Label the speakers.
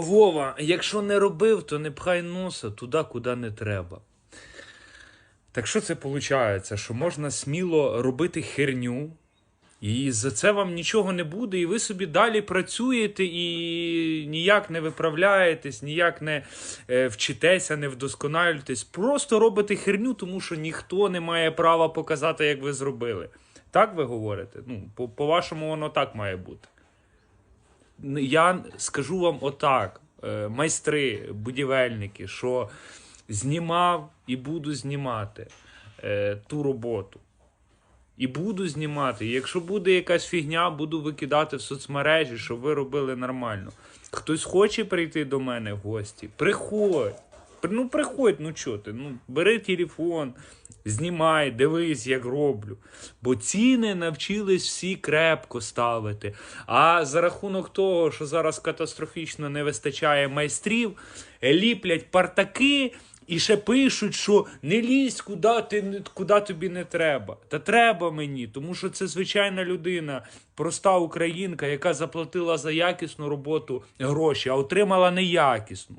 Speaker 1: Вова, якщо не робив, то не пхай носа туди, куди не треба. Так що це виходить? Що можна сміло робити херню, і за це вам нічого не буде, і ви собі далі працюєте і ніяк не виправляєтесь, ніяк не е, вчитеся, не вдосконалюєтесь. Просто робите херню, тому що ніхто не має права показати, як ви зробили. Так ви говорите? Ну, по- по-вашому, воно так має бути. Я скажу вам отак, е, майстри, будівельники, що знімав і буду знімати е, ту роботу. І буду знімати. Якщо буде якась фігня, буду викидати в соцмережі, щоб ви робили нормально. Хтось хоче прийти до мене в гості, приходь. Ну, приходь, ну чо ти? Ну, бери телефон, знімай, дивись, як роблю. Бо ціни навчились всі крепко ставити. А за рахунок того, що зараз катастрофічно не вистачає майстрів, ліплять партаки. І ще пишуть, що не лізь, куди, ти, куди тобі не треба. Та треба мені, тому що це звичайна людина, проста українка, яка заплатила за якісну роботу гроші, а отримала неякісну.